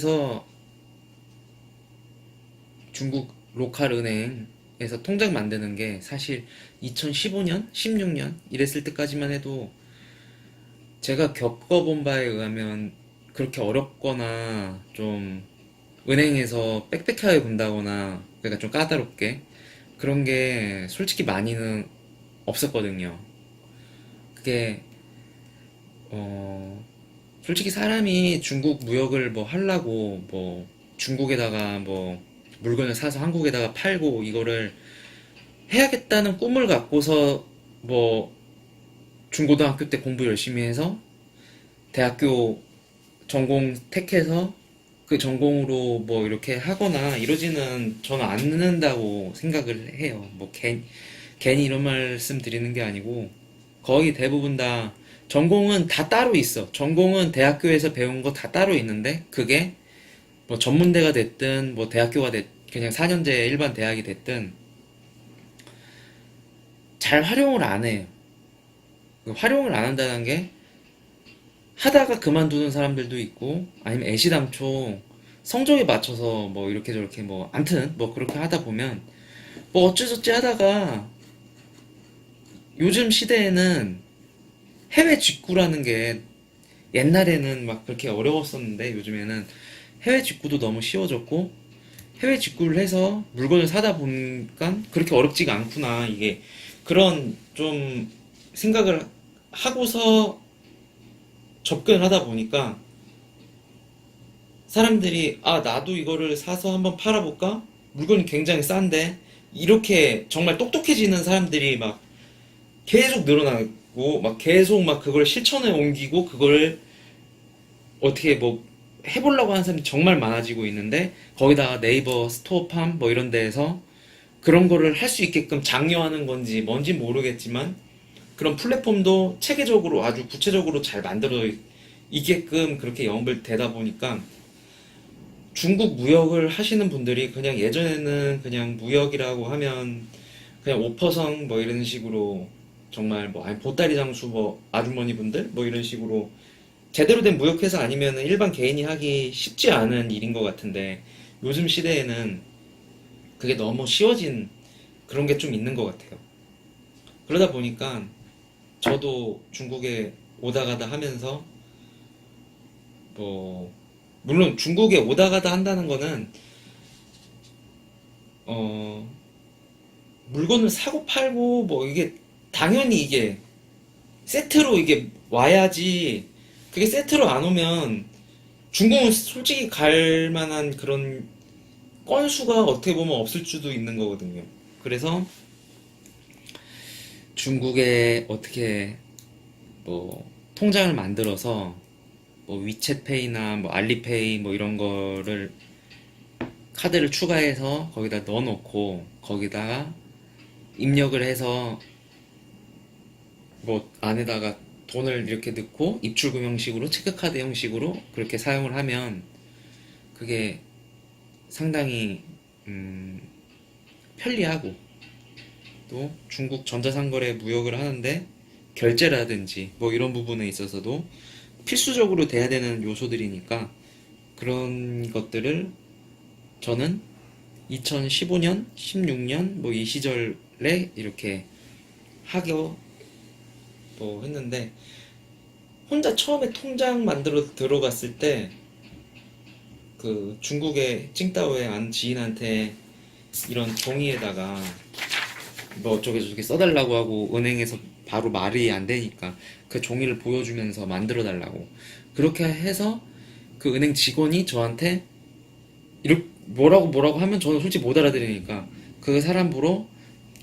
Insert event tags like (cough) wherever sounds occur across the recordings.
해서 중국 로컬 은행에서 통장 만드는 게 사실 2015년, 16년 이랬을 때까지만 해도 제가 겪어본 바에 의하면 그렇게 어렵거나 좀 은행에서 빽빽하게 군다거나 그러니까 좀 까다롭게 그런 게 솔직히 많이는 없었거든요. 그게 어 솔직히 사람이 중국 무역을 뭐 하려고 뭐 중국에다가 뭐 물건을 사서 한국에다가 팔고 이거를 해야겠다는 꿈을 갖고서 뭐 중고등학교 때 공부 열심히 해서 대학교 전공 택해서 그 전공으로 뭐 이렇게 하거나 이러지는 저는 않는다고 생각을 해요. 뭐 괜, 괜히 이런 말씀 드리는 게 아니고 거의 대부분 다 전공은 다 따로 있어. 전공은 대학교에서 배운 거 다 따로 있는데 그게 뭐 전문대가 됐든 뭐 대학교가 됐 그냥 4년제 일반 대학이 됐든 잘 활용을 안 해요. 그 활용을 안 한다는 게 하다가 그만두는 사람들도 있고 아니면 애시당초 성적에 맞춰서 뭐 이렇게 저렇게 뭐 암튼 뭐 그렇게 하다 보면 뭐 어쩌저쩌 하다가 요즘 시대에는 해외 직구라는 게 옛날에는 막 그렇게 어려웠었는데 요즘에는 해외 직구도 너무 쉬워졌고 해외 직구를 해서 물건을 사다 보니까 그렇게 어렵지가 않구나 이게 그런 좀 생각을 하고서 접근을 하다 보니까 사람들이 아 나도 이거를 사서 한번 팔아볼까? 물건이 굉장히 싼데 이렇게 정말 똑똑해지는 사람들이 막 계속 늘어나고 막 계속 막 그걸 실천에 옮기고 그걸 어떻게 뭐 해보려고 하는 사람이 정말 많아지고 있는데 거기다가 네이버 스토어팜 뭐 이런 데에서 그런 거를 할 수 있게끔 장려하는 건지 뭔지 모르겠지만 그런 플랫폼도 체계적으로 아주 구체적으로 잘 만들어 있게끔 그렇게 영업을 되다 보니까 중국 무역을 하시는 분들이 그냥 예전에는 그냥 무역이라고 하면 그냥 오퍼성 뭐 이런 식으로 정말 뭐 아니 보따리 장수 뭐 아주머니 분들 뭐 이런 식으로 제대로 된 무역회사 아니면 일반 개인이 하기 쉽지 않은 일인 것 같은데 요즘 시대에는 그게 너무 쉬워진 그런 게 좀 있는 것 같아요. 그러다 보니까 저도 중국에 오다 가다 하면서 뭐 물론 중국에 오다 가다 한다는 거는 어 물건을 사고 팔고 뭐 이게 당연히 이게 세트로 이게 와야지 그게 세트로 안 오면 중국은 솔직히 갈 만한 그런 건수가 어떻게 보면 없을 수도 있는 거거든요. 그래서 중국에 어떻게 뭐 통장을 만들어서 뭐 위챗페이나 뭐 알리페이 뭐 이런 거를 카드를 추가해서 거기다 넣어놓고 거기다가 입력을 해서 뭐 안에다가 돈을 이렇게 넣고 입출금 형식으로 체크카드 형식으로 그렇게 사용을 하면 그게 상당히 음, 편리하고 또 중국 전자상거래 무역을 하는데 결제라든지 뭐 이런 부분에 있어서도 필수적으로 돼야 되는 요소들이니까 그런 것들을 저는 2015년, 16년 뭐 이 시절에 이렇게 하겨 뭐 했는데 혼자 처음에 통장 만들어 들어갔을 때 그 중국의 칭다오에 안 지인한테 이런 종이에다가 뭐 어쩌게 저쩌게 써달라고 하고 은행에서 바로 말이 안 되니까 그 종이를 보여주면서 만들어 달라고. 그렇게 해서 그 은행 직원이 저한테 이렇게 뭐라고 뭐라고 하면 저는 솔직히 못 알아들으니까 그 사람 보러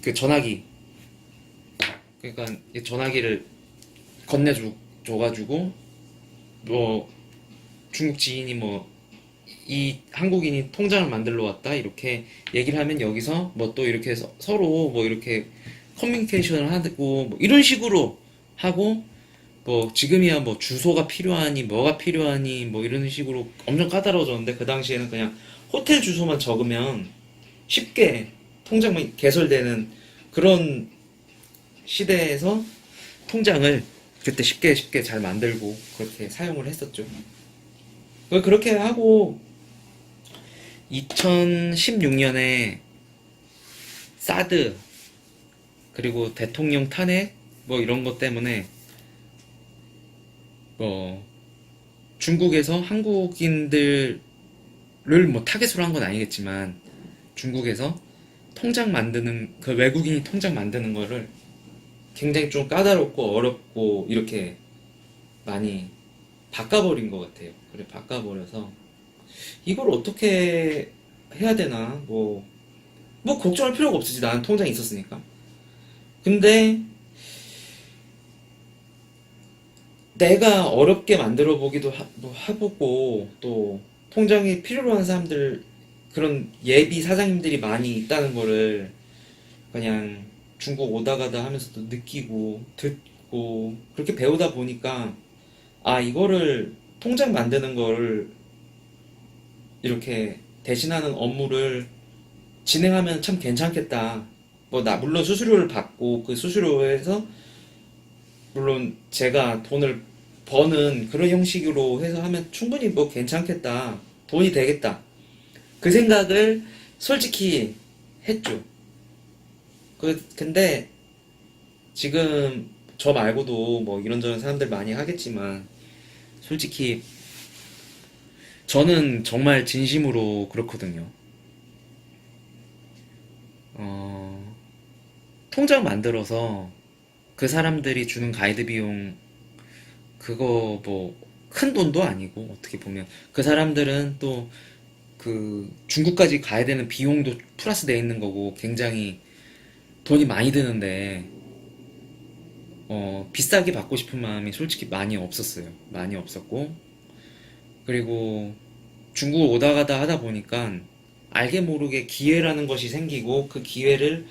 그 전화기 그러니까 이 전화기를 건네줘 줘가지고 뭐 중국 지인이 뭐 이 한국인이 통장을 만들러 왔다 이렇게 얘기를 하면 여기서 뭐 또 이렇게 서, 서로 뭐 이렇게 커뮤니케이션을 하고 뭐 이런 식으로 하고 뭐 지금이야 뭐 주소가 필요하니 뭐가 필요하니 뭐 이런 식으로 엄청 까다로워졌는데 그 당시에는 그냥 호텔 주소만 적으면 쉽게 통장만 개설되는 그런 시대에서 통장을 그때 쉽게 쉽게 잘 만들고 그렇게 사용을 했었죠. 그- 그렇게 하고 2016년에 사드 그리고 대통령 탄핵 뭐 이런 것 때문에 뭐 중국에서 한국인들을 뭐 타겟으로 한 건 아니겠지만 중국에서 통장 만드는 그 외국인이 통장 만드는 거를 굉장히 좀 까다롭고 어렵고 이렇게 많이 바꿔버린 것 같아요. 그래 바꿔버려서 이걸 어떻게 해야 되나 뭐뭐 걱정할 필요가 없지 나는 통장이 있었으니까. 근데 내가 어렵게 만들어 보기도 하, 뭐 해보고 또 통장이 필요로 하는 사람들 그런 예비 사장님들이 많이 있다는 거를 그냥 중국 오다 가다 하면서도 느끼고 듣고 그렇게 배우다 보니까 아 이거를 통장 만드는 거를 이렇게 대신하는 업무를 진행하면 참 괜찮겠다. 뭐 나 물론 수수료를 받고 그 수수료에서 물론 제가 돈을 버는 그런 형식으로 해서 하면 충분히 뭐 괜찮겠다. 돈이 되겠다. 그 생각을 솔직히 했죠. 그, 근데 지금 저 말고도 뭐 이런저런 사람들 많이 하겠지만 솔직히 저는 정말 진심으로 그렇거든요. 어, 통장 만들어서 그 사람들이 주는 가이드 비용 그거 뭐 큰 돈도 아니고 어떻게 보면 그 사람들은 또 그 중국까지 가야 되는 비용도 플러스 돼 있는 거고 굉장히 돈이 많이 드는데 어 비싸게 받고 싶은 마음이 솔직히 많이 없었어요. 많이 없었고 그리고 중국을 오다 가다 하다 보니까 알게 모르게 기회라는 것이 생기고 그 기회를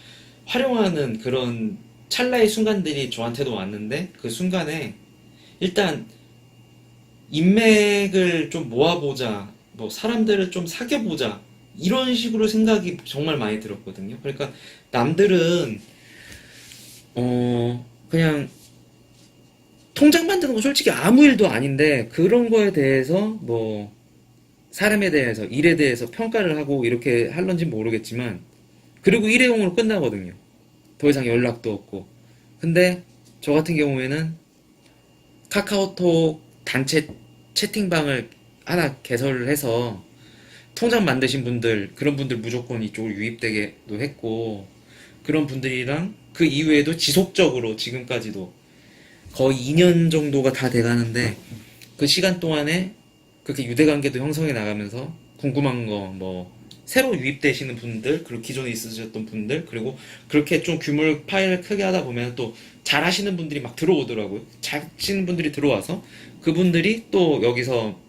활용하는 그런 찰나의 순간들이 저한테도 왔는데 그 순간에 일단 인맥을 좀 모아보자, 뭐 사람들을 좀 사귀어보자 이런 식으로 생각이 정말 많이 들었거든요. 그러니까 남들은 어 그냥 통장 만드는 거 솔직히 아무 일도 아닌데 그런 거에 대해서 뭐 사람에 대해서 일에 대해서 평가를 하고 이렇게 할런지 모르겠지만 그리고 일회용으로 끝나거든요. 더 이상 연락도 없고. 근데 저 같은 경우에는 카카오톡 단체 채팅방을 하나 개설을 해서 통장 만드신 분들, 그런 분들 무조건 이쪽으로 유입되게도 했고, 그런 분들이랑 그 이후에도 지속적으로 지금까지도 거의 2년 정도가 다 돼가는데, 그 시간 동안에 그렇게 유대 관계도 형성해 나가면서 궁금한 거, 뭐, 새로 유입되시는 분들, 그리고 기존에 있으셨던 분들, 그리고 그렇게 좀 규모를 파일을 크게 하다 보면 또 잘하시는 분들이 막 들어오더라고요. 잘 치는 분들이 들어와서 그분들이 또 여기서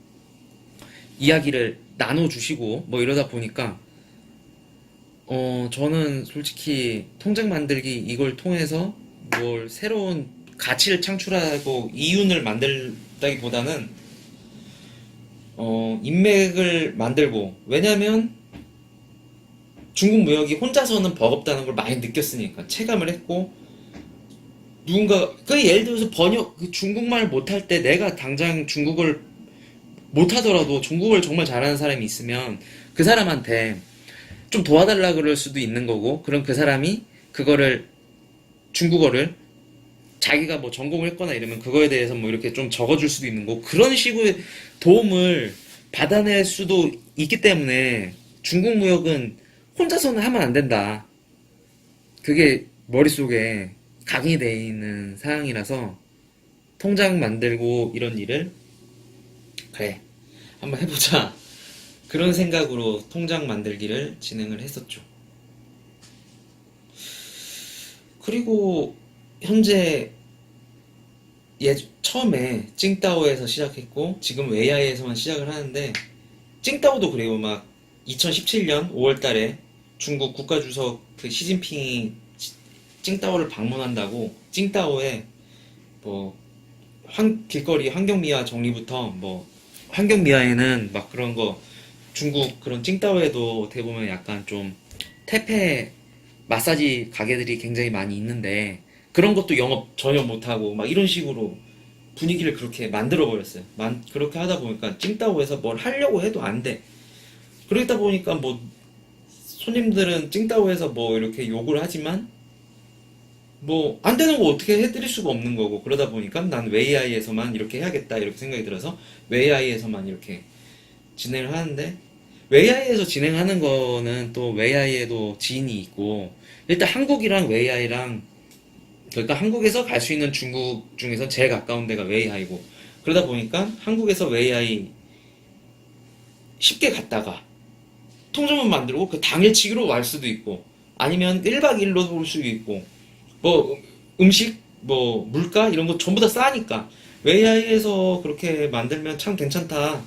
이야기를 나눠주시고 뭐 이러다 보니까 어, 저는 솔직히 통장 만들기 이걸 통해서 뭘 새로운 가치를 창출하고 이윤을 만들다기보다는 어, 인맥을 만들고 왜냐면 중국 무역이 혼자서는 버겁다는 걸 많이 느꼈으니까 체감을 했고 누군가 그 예를 들어서 번역 그 중국말 못할 때 내가 당장 중국어를 못하더라도 중국어를 정말 잘하는 사람이 있으면 그 사람한테 좀 도와달라 그럴 수도 있는 거고 그럼 그 사람이 그거를 중국어를 자기가 뭐 전공을 했거나 이러면 그거에 대해서 뭐 이렇게 좀 적어줄 수도 있는 거고 그런 식의 도움을 받아낼 수도 있기 때문에 중국 무역은 혼자서는 하면 안 된다. 그게 머릿속에 각인이 돼 있는 사항이라서 통장 만들고 이런 일을 그래. 한번 해보자. (laughs) 그런 생각으로 통장 만들기를 진행을 했었죠. 그리고 현재 예, 처음에 찡따오에서 시작했고 지금 웨이아이에서만 시작을 하는데 찡따오도 그리고 막 2017년 5월 달에 중국 국가주석 그 시진핑이 지- 찡따오를 방문한다고 찡따오에 뭐 환, 길거리 환경미화 정리부터 뭐 환경 미화에는 막 그런 거 중국 그런 찡따오에도 어떻게 보면 약간 좀 태페 마사지 가게들이 굉장히 많이 있는데 그런 것도 영업 전혀 못하고 막 이런 식으로 분위기를 그렇게 만들어 버렸어요. 만, 그렇게 하다 보니까 찡따오에서 뭘 하려고 해도 안 돼. 그러다 보니까 뭐 손님들은 찡따오 해서 뭐 이렇게 욕을 하지만 뭐 안 되는 거 어떻게 해드릴 수가 없는 거고 그러다 보니까 난 웨이아이에서만 이렇게 해야겠다 이렇게 생각이 들어서 웨이아이에서만 이렇게 진행을 하는데 웨이아이에서 진행하는 거는 또 웨이아이에도 지인이 있고 일단 한국이랑 웨이아이랑 그러니까 한국에서 갈 수 있는 중국 중에서 제일 가까운 데가 웨이아이고 그러다 보니까 한국에서 웨이아이 쉽게 갔다가 통장만 만들고 그 당일치기로 갈 수도 있고 아니면 1박 2일로도 올 수도 있고 뭐 음식 뭐 물가 이런 거 전부 다 싸니까. 웨이아이에서 그렇게 만들면 참 괜찮다.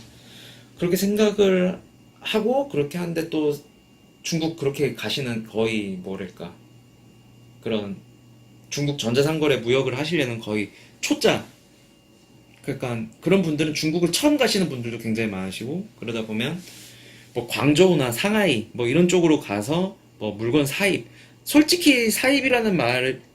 그렇게 생각을 하고 그렇게 하는데 또 중국 그렇게 가시는 거의 뭐랄까. 그런 중국 전자상거래 무역을 하시려는 거의 초짜. 그러니까 그런 분들은 중국을 처음 가시는 분들도 굉장히 많으시고 그러다 보면 뭐 광저우나 상하이 뭐 이런 쪽으로 가서 뭐 물건 사입. 솔직히 사입이라는 말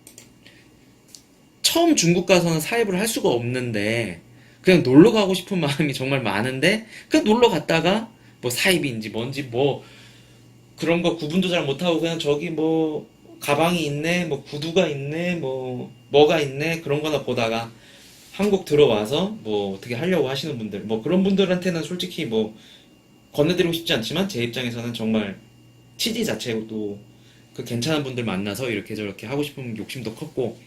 처음 중국 가서는 사입을 할 수가 없는데 그냥 놀러 가고 싶은 (laughs) 마음이 정말 많은데 그냥 놀러 갔다가 뭐 사입인지 뭔지 뭐 그런 거 구분도 잘 못하고 그냥 저기 뭐 가방이 있네 뭐 구두가 있네 뭐 뭐가 있네 그런 거나 보다가 한국 들어와서 뭐 어떻게 하려고 하시는 분들 뭐 그런 분들한테는 솔직히 뭐 건네드리고 싶지 않지만 제 입장에서는 정말 취지 자체도 그 괜찮은 분들 만나서 이렇게 저렇게 하고 싶은 욕심도 컸고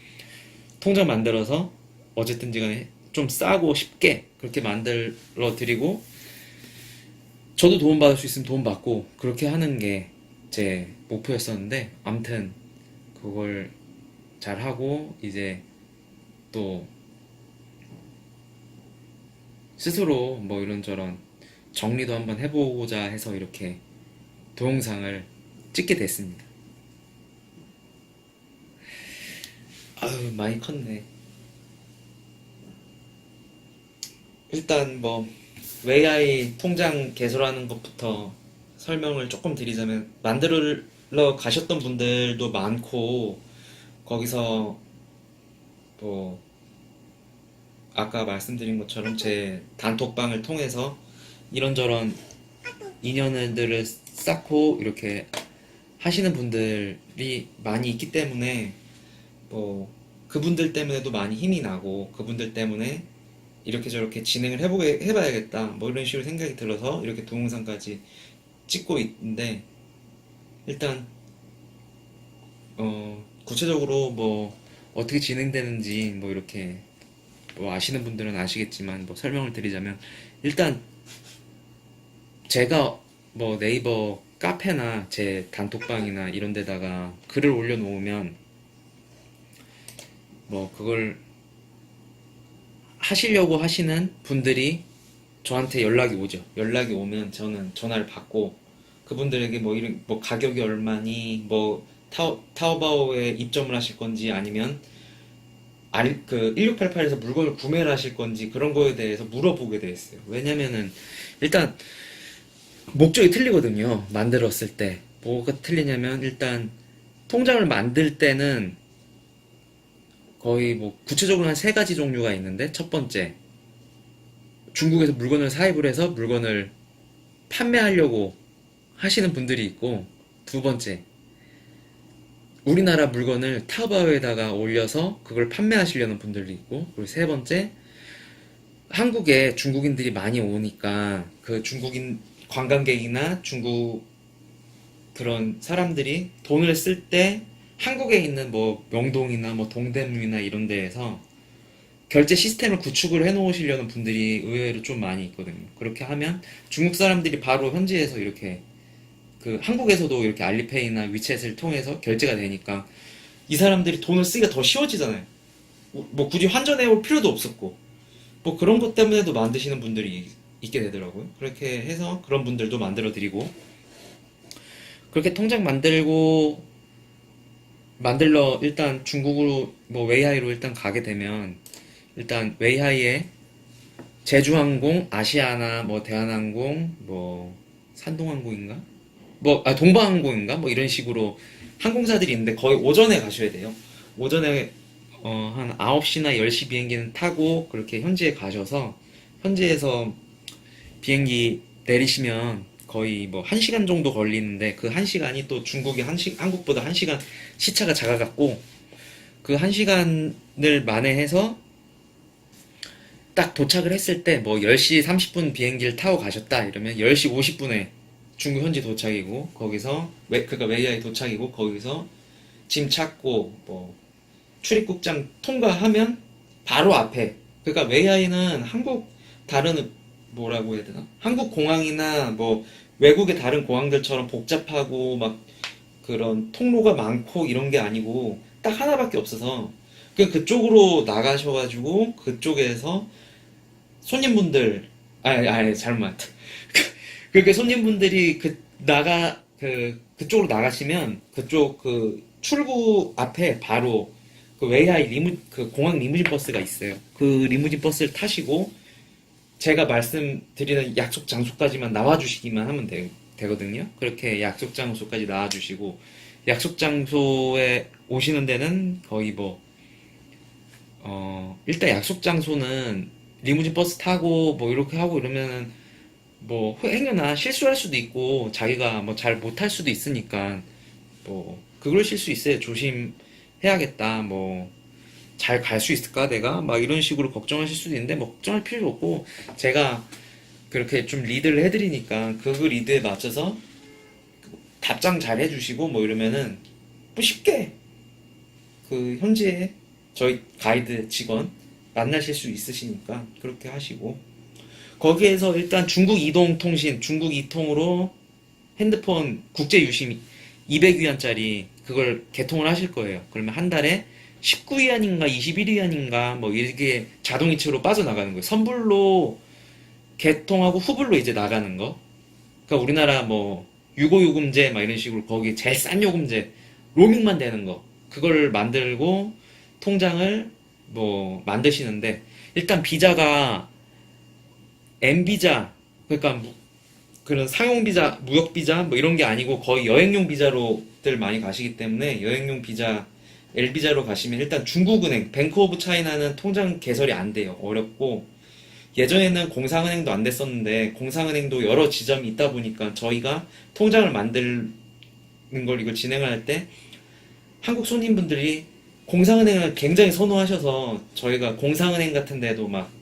통장 만들어서 어쨌든지 간에 좀 싸고 쉽게 그렇게 만들어 드리고 저도 도움 받을 수 있으면 도움 받고 그렇게 하는 게 제 목표였었는데 암튼 그걸 잘 하고 이제 또 스스로 뭐 이런저런 정리도 한번 해보고자 해서 이렇게 동영상을 찍게 됐습니다. 아유 많이 컸네. 일단 뭐 웨이아이 통장 개설하는 것부터 설명을 조금 드리자면 만들러 가셨던 분들도 많고 거기서 뭐 아까 말씀드린 것처럼 제 단톡방을 통해서 이런저런 인연들을 쌓고 이렇게 하시는 분들이 많이 있기 때문에 뭐 그분들 때문에도 많이 힘이 나고 그분들 때문에 이렇게 저렇게 진행을 해보게 해봐야겠다. 뭐 이런 식으로 생각이 들어서 이렇게 동영상까지 찍고 있는데 일단 어 구체적으로 뭐 어떻게 진행되는지 뭐 이렇게 뭐 아시는 분들은 아시겠지만 뭐 설명을 드리자면 일단 제가 뭐 네이버 카페나 제 단톡방이나 이런 데다가 글을 올려놓으면 뭐 그걸 하시려고 하시는 분들이 저한테 연락이 오죠. 연락이 오면 저는 전화를 받고 그분들에게 뭐 이런 뭐 가격이 얼마니 뭐 타오, 타오바오에 입점을 하실 건지 아니면 알, 그 1688에서 물건을 구매를 하실 건지 그런 거에 대해서 물어보게 돼 있어요. 왜냐면은 일단 목적이 틀리거든요. 만들었을 때 뭐가 틀리냐면 일단 통장을 만들 때는 거의 뭐 구체적으로 한 세 가지 종류가 있는데 첫 번째 중국에서 물건을 사입을 해서 물건을 판매하려고 하시는 분들이 있고 두 번째 우리나라 물건을 타오바오에다가 올려서 그걸 판매하시려는 분들도 있고 그리고 세 번째 한국에 중국인들이 많이 오니까 그 중국인 관광객이나 중국 그런 사람들이 돈을 쓸 때 한국에 있는 뭐 명동이나 뭐 동대문이나 이런 데에서 결제 시스템을 구축을 해 놓으시려는 분들이 의외로 좀 많이 있거든요. 그렇게 하면 중국 사람들이 바로 현지에서 이렇게 그 한국에서도 이렇게 알리페이나 위챗을 통해서 결제가 되니까 이 사람들이 돈을 쓰기가 더 쉬워지잖아요. 뭐 굳이 환전해 올 필요도 없었고 뭐 그런 것 때문에도 만드시는 분들이 있게 되더라고요. 그렇게 해서 그런 분들도 만들어 드리고 그렇게 통장 만들고 만들러 일단 중국으로 뭐 웨이하이로 일단 가게 되면 일단 웨이하이에 제주항공, 아시아나 뭐 대한항공, 뭐 산동항공인가? 뭐 아 동방항공인가? 뭐 이런 식으로 항공사들이 있는데 거의 오전에 가셔야 돼요. 오전에 어, 한 9시나 10시 비행기는 타고 그렇게 현지에 가셔서 현지에서 비행기 내리시면 거의 뭐 1시간 정도 걸리는데 그 1시간이 또 중국이 한 시, 한국보다 1시간 시차가 작아갖고 그 1시간을 만회해서 딱 도착을 했을 때 뭐 10시 30분 비행기를 타고 가셨다 이러면 10시 50분에 중국 현지 도착이고 거기서 웨, 그러니까 웨이아이 도착이고 거기서 짐 찾고 뭐 출입국장 통과하면 바로 앞에 그러니까 웨이아이는 한국 다른 뭐라고 해야 되나 한국 공항이나 뭐 외국의 다른 공항들처럼 복잡하고 막 그런 통로가 많고 이런 게 아니고 딱 하나밖에 없어서 그 그쪽으로 나가셔가지고 그쪽에서 손님분들 아니 아니 잘못 (laughs) 그렇게 손님분들이 그 나가 그 그쪽으로 나가시면 그쪽 그 출구 앞에 바로 그 웨이하이 리무 그 공항 리무진 버스가 있어요. 그 리무진 버스를 타시고 제가 말씀드리는 약속 장소까지만 나와주시기만 하면 되, 되거든요. 그렇게 약속 장소까지 나와주시고 약속 장소에 오시는 데는 거의 뭐 어, 일단 약속 장소는 리무진 버스 타고 뭐 이렇게 하고 이러면은 뭐 행여나 실수할 수도 있고 자기가 뭐 잘 못할 수도 있으니까 뭐 그러실 수 있어요. 조심해야겠다. 뭐 잘 갈 수 있을까 내가 막 이런 식으로 걱정하실 수도 있는데 뭐 걱정할 필요 없고 제가 그렇게 좀 리드를 해드리니까 그 리드에 맞춰서 답장 잘 해주시고 뭐 이러면은 뭐 쉽게 그 현지에 저희 가이드 직원 만나실 수 있으시니까 그렇게 하시고 거기에서 일단 중국 이동 통신 중국 이통으로 핸드폰 국제 유심 200위안짜리 그걸 개통을 하실 거예요. 그러면 한 달에 19위안인가 21위안인가 뭐 이게 자동이체로 빠져나가는 거예요. 선불로 개통하고 후불로 이제 나가는 거. 그러니까 우리나라 뭐 유고 요금제 막 이런 식으로 거기 제일 싼 요금제 로밍만 되는 거. 그걸 만들고 통장을 뭐 만드시는데 일단 비자가 M 비자 그러니까 무- 그런 상용 비자, 무역 비자 뭐 이런 게 아니고 거의 여행용 비자로들 많이 가시기 때문에 여행용 비자 L 비자로 가시면 일단 중국은행 뱅크 오브 차이나는 통장 개설이 안 돼요. 어렵고 예전에는 공상은행도 안 됐었는데 공상은행도 여러 지점이 있다 보니까 저희가 통장을 만드는 걸 이걸 진행할 때 한국 손님분들이 공상은행을 굉장히 선호하셔서 저희가 공상은행 같은 데도 막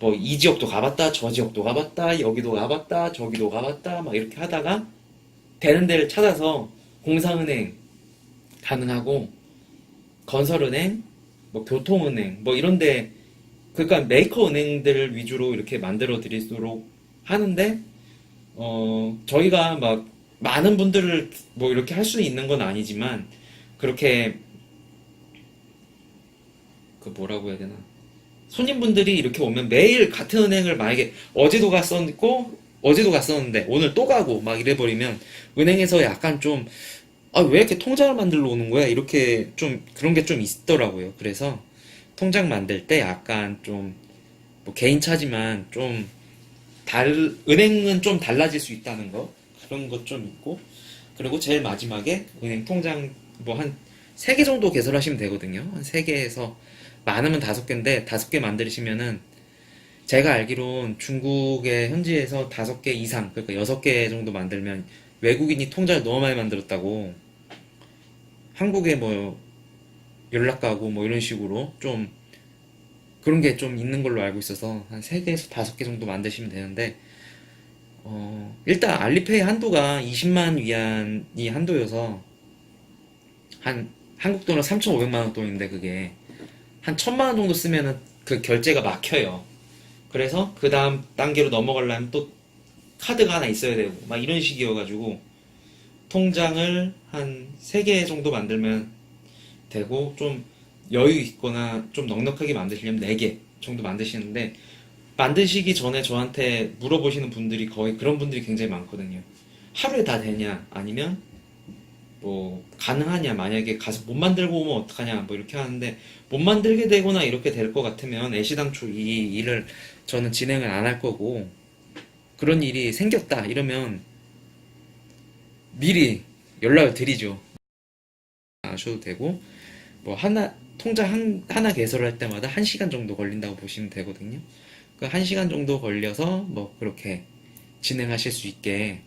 뭐 이 지역도 가봤다 저 지역도 가봤다 여기도 가봤다 저기도 가봤다 막 이렇게 하다가 되는 데를 찾아서 공상은행 가능하고 건설은행 뭐 교통은행 뭐 이런데 그러니까 메이커 은행들 위주로 이렇게 만들어 드리도록 하는데 어 저희가 막 많은 분들을 뭐 이렇게 할 수 있는 건 아니지만 그렇게 그 뭐라고 해야 되나? 손님분들이 이렇게 오면 매일 같은 은행을 만약에 어제도 갔었고 어제도 갔었는데 오늘 또 가고 막 이래 버리면 은행에서 약간 좀 아, 왜 이렇게 통장을 만들러 오는 거야? 이렇게 좀 그런 게 좀 있더라고요. 그래서 통장 만들 때 약간 좀 뭐 개인차지만 좀 달, 은행은 좀 달라질 수 있다는 거 그런 것 좀 있고 그리고 제일 마지막에 은행 통장 뭐 한 세 개 정도 개설하시면 되거든요. 한 세 개에서 많으면 다섯 개인데 다섯 개 만드시면은 제가 알기론 중국의 현지에서 다섯 개 이상 그러니까 여섯 개 정도 만들면 외국인이 통장을 너무 많이 만들었다고 한국에 뭐 연락 가고 뭐 이런 식으로 좀 그런 게 좀 있는 걸로 알고 있어서 한세 개에서 다섯 개 정도 만드시면 되는데 어 일단 알리페이 한도가 20만 위안이 한도여서 한 한국 돈으로 3,500만 원 돈인데 그게 한 1,000만 원 정도 쓰면은 그 결제가 막혀요. 그래서 그 다음 단계로 넘어가려면 또 카드가 하나 있어야 되고 막 이런 식이어가지고 통장을 한 3개 정도 만들면 되고 좀 여유 있거나 좀 넉넉하게 만드시려면 4개 정도 만드시는데 만드시기 전에 저한테 물어보시는 분들이 거의 그런 분들이 굉장히 많거든요. 하루에 다 되냐? 아니면 뭐 가능하냐? 만약에 가서 못 만들고 오면 어떡하냐? 뭐 이렇게 하는데 못 만들게 되거나 이렇게 될 것 같으면 애시당초 이 일을 저는 진행을 안 할 거고 그런 일이 생겼다 이러면 미리 연락을 드리죠. 아셔도 되고 뭐 하나 통장 한, 하나 개설할 때마다 한 시간 정도 걸린다고 보시면 되거든요. 그한 시간 정도 걸려서 뭐 그렇게 진행하실 수 있게